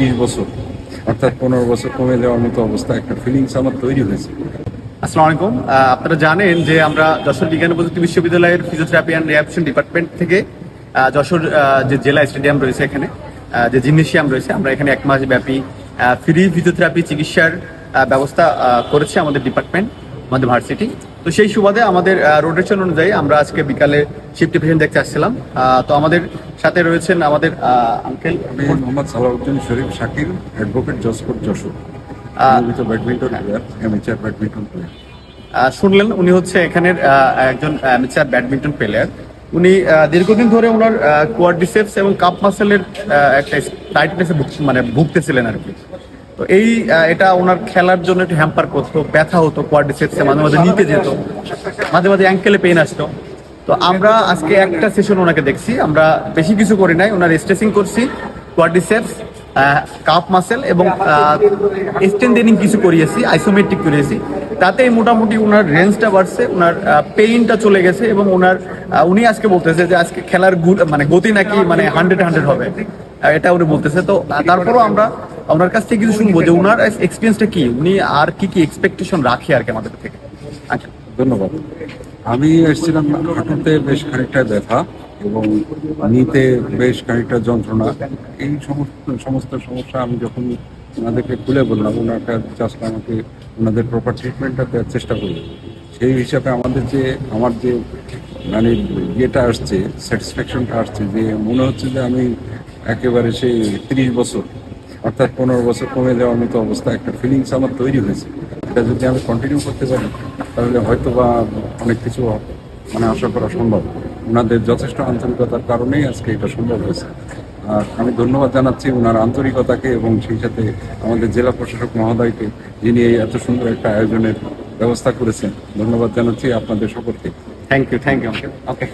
ত্রিশ বছর। অর্থাৎ পনেরো বছর কমে যাওয়ার মতো অবস্থা একটা ফিলিংস আমার তৈরি হয়েছে। আসসালামু আলাইকুম। আপনারা জানেন যে আমরা যশোর বিজ্ঞান প্রযুক্তি বিশ্ববিদ্যালয়ের ফিজিওথেরাপি অ্যান্ড রিহ্যাবিলিটেশন ডিপার্টমেন্ট থেকে যশোর যে জেলা স্টেডিয়াম রয়েছে এখানে যে জিমনেশিয়াম রয়েছে, আমরা এখানে এক মাস ব্যাপী ফ্রি ফিজিওথেরাপি চিকিৎসার ব্যবস্থা করেছে আমাদের ডিপার্টমেন্ট আমাদের ভার্সিটি। তো সেই সুবাদে আমাদের রোটেশন অনুযায়ী আমরা আজকে বিকালে শিফট পেশেন্ট দেখতে আসছিলাম। তো আমাদের সাথে রয়েছেন আমাদের uncle Mohammad Salauddin Sharif Shakir advocate জসকোট Jessore. Badminton player amateur badminton player শুনলেন উনি হচ্ছে এখানের একজন অ্যামেচার ব্যাডমিন্টন প্লেয়ার উনি দীর্ঘদিন ধরে ওনার কোয়াড্রিসেপস এবং কাপ মাসেলের একটা টাইটনেসে মানে ভুগতেছিলেন আর কি। তো এই এটা ওনার খেলার জন্য একটু হ্যাম্পার করতো ব্যথা হতো কোয়াড্রিসেপসে মাঝে মাঝে নিতে যেত। মাঝে মাঝে। অ্যাঙ্কেলে পেন আসতো। তো আমরা আজকে একটা সেশন ওনাকে দেখছি আমরা বেশি কিছু করি নাই ওনার স্ট্রেচিং করছি কোয়াড্রিসেপস কাপ মাসেল এবং স্ট্রেন্থেনিং কিছু করিয়েছি আইসোমেট্রিক করিয়েছি। তাতেই মোটামুটি ওনার রেঞ্জটা বাড়ছে ওনার পেইনটা চলে গেছে এবং ওনার উনি আজকে বলতেছে যে আজকে খেলার মানে গতি নাকি মানে হান্ড্রেড হান্ড্রেড হবে। এটা উনি বলতেছে। তো তারপরও আমরা ওনার কাছ থেকে কিছু শুনব যে ওনার এক্সপিরিয়েন্সটা কি? উনি আর কি কি এক্সপেকটেশন রাখে আর কি আমাদের থেকে? আচ্ছা। ধন্যবাদ। আমি এসেছিলাম হাঁটুতে বেশ খানিকটা ব্যথা এবং নিতে বেশ খানিকটা যন্ত্রণা। এই সমস্ত সমস্ত সমস্যা আমি যখন ওনাদেরকে খুলে বললাম ওনারা জাস্ট আমাকে ওনাদের প্রপার ট্রিটমেন্টটা দেওয়ার চেষ্টা করল সেই হিসাবে আমাদের যে আমার যে মানে ইয়েটা আসছে স্যাটিসফ্যাকশনটা আসছে যে মনে হচ্ছে যে আমি একেবারে সেই তিরিশ বছর অর্থাৎ পনেরো বছর কমে যাওয়ার মতো অবস্থা একটা ফিলিংস আমার তৈরি হয়েছে। এটা যদি আমি কন্টিনিউ করতে পারি তাহলে হয়তো বা অনেক কিছু মানে আশা করা সম্ভব। ওনাদের যথেষ্ট আন্তরিকতার কারণেই আজকে এটা সম্ভব হয়েছে। আর আমি ধন্যবাদ জানাচ্ছি ওনার আন্তরিকতাকে এবং সেই সাথে আমাদের জেলা প্রশাসক মহোদয়কে যিনি এই এত সুন্দর একটা আয়োজনের ব্যবস্থা করেছেন। ধন্যবাদ জানাচ্ছি আপনাদের সকলকে। Thank you thank you okay